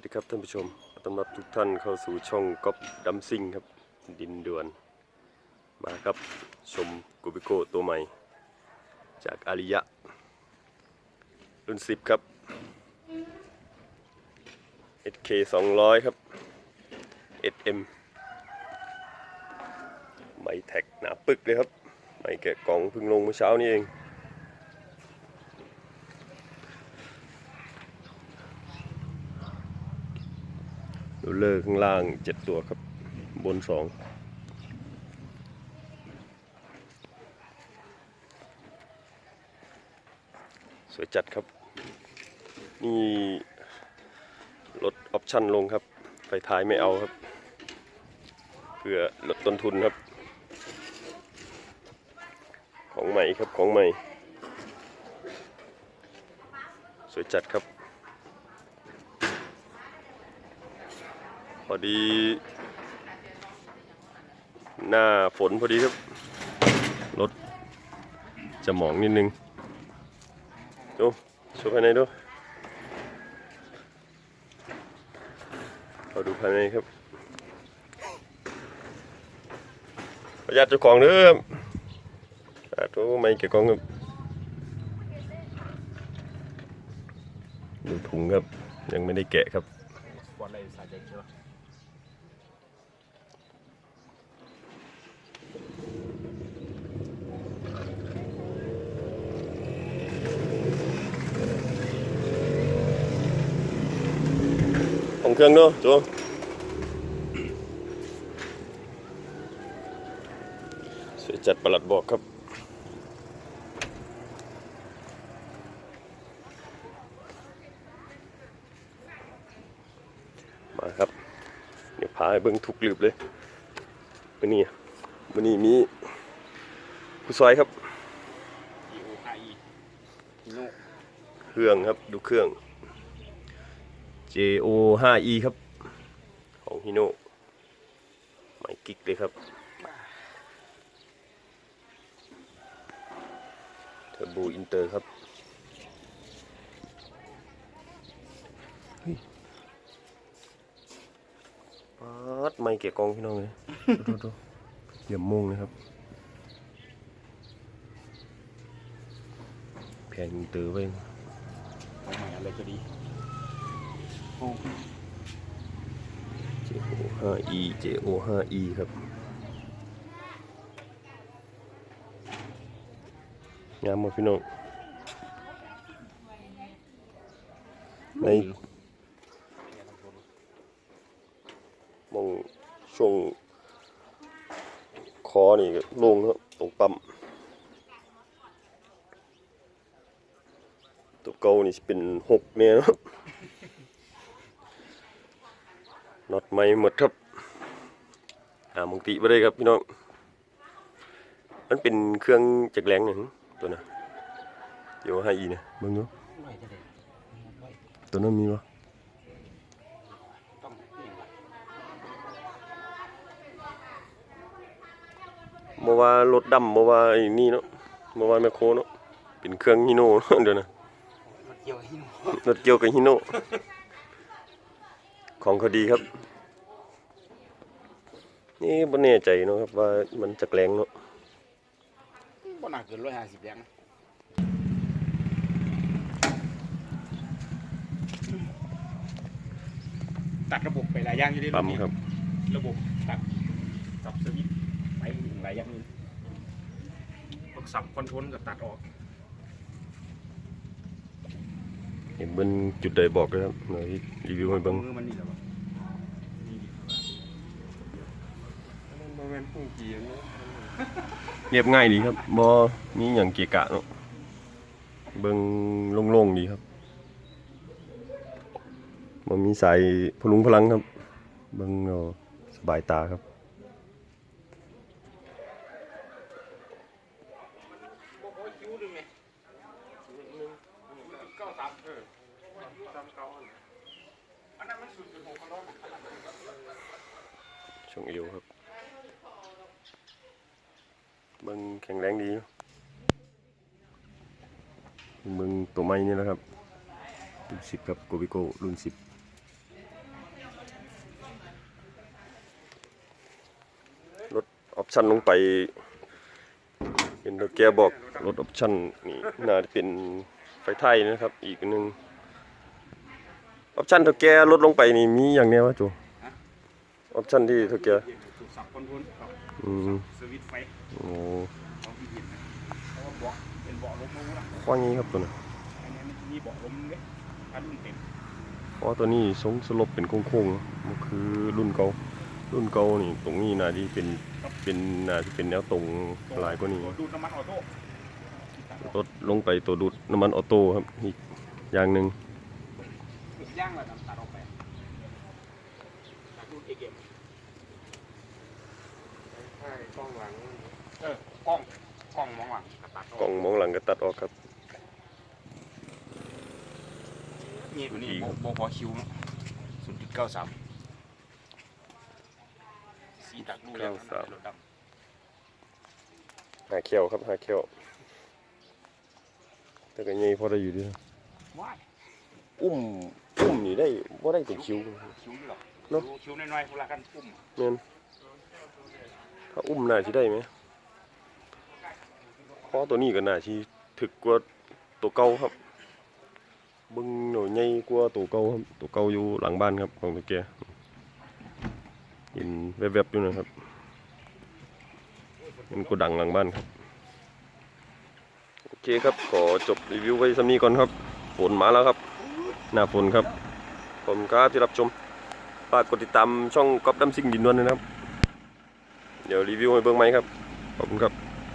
วัสดีครับท่านผู้ชมต้อนรับทุกท่านเข้าสู่ช่องก๊อปดัมซิงครับ ดินด่วน มาครับชมกูบิโกตัวใหม่ จากอาริยะ รุ่น 10 ครับ SK 200 ครับ SM ใบแท็กหนาปึกเลยครับใหม่แกะกล่องเพิ่งลงเมื่อเช้านี้เอง เลอร์ข้างล่างเจ็ดตัวครับ บนสองสวยจัดครับ นี่ลดออปชั่นลงครับ ไฟท้ายไม่เอาครับ เพื่อลดต้นทุนครับ ของใหม่ครับของใหม่ สวยจัดครับ อดี หน้าฝนพอดีครับ รถจะหมองนิดนึง ดูชมภายในดูเราดูภายในครับ ประหยัดเจ้าของเด้อครับสาธุไม่เกี่ยวของครับดูถุงครับ ยังไม่ได้แกะครับ บอลอะไรสายใจเชียว ของเครื่องเนาะจูสวยจัดประหลัดบอกครับมาครับเดี๋ยวพาเบิ้งทุกหลืบเลยวันนี้วันนี้มีผู้ซอยครับเครื่องครับดูเครื่อง JO 5E ครับ ของฮิโน่ไม่กิกเลยครับเทอร์โบอินเตอร์ครับเฮ้ยปัดไม่เกะกองพี่น้องเลยดูดูเหลี่ยมโมงเลยครับแพงอินเตอร์ไว้ของใหม่อะไรก็ดี JO 5E JO 5E ครับ งามหมดพี่น้อง ในมองช่วงคอนี่ลงครับตรงปั๊มตัวเก่านี่เป็นหกเนี่ยเนาะ น็อตไม่หมดครับหามุงติไม่ได้ครับพี่น้อง มันเป็นเครื่องจักรแรงอย่างตัวน่ะเดี๋ยวให้อีเนี่ยเบิ่งดูไม่จะเด็ดไม่ตัวนั้นมีปะต้องนี่ไงบ่ว่ารถดำบ่ว่าไอ้นี่เนาะบ่ว่าแมคโครเนาะเป็นเครื่องฮิโน่เดี๋ยวนะมันเกี่ยวกับฮิโน่รถเกี่ยวกับฮิโน่ ของเขาดีครับ นี่บ่แน่ใจเนาะครับว่ามันจักรแรงเนาะก็หนักเกินร้อยห้าสิบแรงตัดระบบไปหลายอย่างอยู่ดีปั๊มครับ ระบบตัดสับสวิตช์ไปหลายอย่างเลยพวกสับคอนโทรลก็ตัดออก เห็นเบิ่นจุดใดบอกเลยครับเดี๋ยวรีวิวให้เบิ่งมือมันนี่แหละวะนี่ดิมันเป็นผู้กี่เนาะเรียบง่ายดีครับบ่มีหยังเกะกะเนาะเบิ่งโล่งๆดีครับบ่มีสายพลุงพลังครับ เบิ่งเอาสบายตาครับ ช่วงอายุครับเบิ้งแข็งแรงดีเบิ้งตัวไม้นี่นะครับ รุ่นสิบครับโกบิโกรุ่นสิบลดออปชั่นลงไป เป็นโนเกียบอกลดออปชั่นนี่น่าจะเป็นไฟไทยนะครับ อีกหนึ่ง ออปชั่นตัวแกลดลงไปนี่มีอย่างเนี้ยวะจูออปชั่นที่ตัวแกถูกสับคอนโทรลครับอืมสวิตช์ไฟโอ้ของที่เห็นนะเพราะว่าเบาะเป็นเบาะลมรู้ละข้อนี้ครับตัวน่ะอันนี้มันมีเบาะลมเลยถ้ารุ่นเต็มเพราะว่าตัวนี้ทรงสลบเป็นโค้งๆเนอะมันคือรุ่นเก่ารุ่นเก่านี่ตรงนี้น่าที่เป็นเป็นน่าที่เป็นแนวตรงหลายกว่านี้ตัวดูดน้ำมันออโต้รถลงไปตัวดูดน้ำมันออโต้ครับอีกอย่างหนึ่ง ถูกย่างแล้วตัดตัดออกไปตัดรุ่นเอเกมใช่กล้องหลัง เออกล้องกล้องมองหลังก็ตัดออกกล่องมองหลังก็ตัดออกครับ นี่ตัวนี้โบโบพอคิวศูนย์จุดเก้าสามสีตักลูกแล้วนะรถดหาเขียวครับหาเขียวแต่ก็ยังพอได้อยู่ดีนะำว้ายอุ้ม อุ้มนี่ได้ว่าได้ถึงคิวคิ้วหรอเนอะคิ้วน้อยๆเวลากันปุ่มเน่นถ้าอุ้มน่าสิได้ไหมเพราะตัวนี้ก็น่าสิถึกกว่าตัวเก่าครับบึงหน่อยใหญ่กว่าตัวเก่าครับตัวเก่าอยู่หลังบ้านครับของตัวแกเห็นแวบๆอยู่นะครับเป็นกระดังหลังบ้านครับ โอเคครับ ขอจบรีวิวไว้สำนี้ก่อนครับ ฝนมาแล้วครับ หน้าฝนครับ ผมครับที่รับชมฝากกดติดตามช่องก๊อฟดัมซิงดินดวนด้วยนะครับ เดี๋ยวรีวิวให้เบิ่งไหมครับ ขอบคุณครับ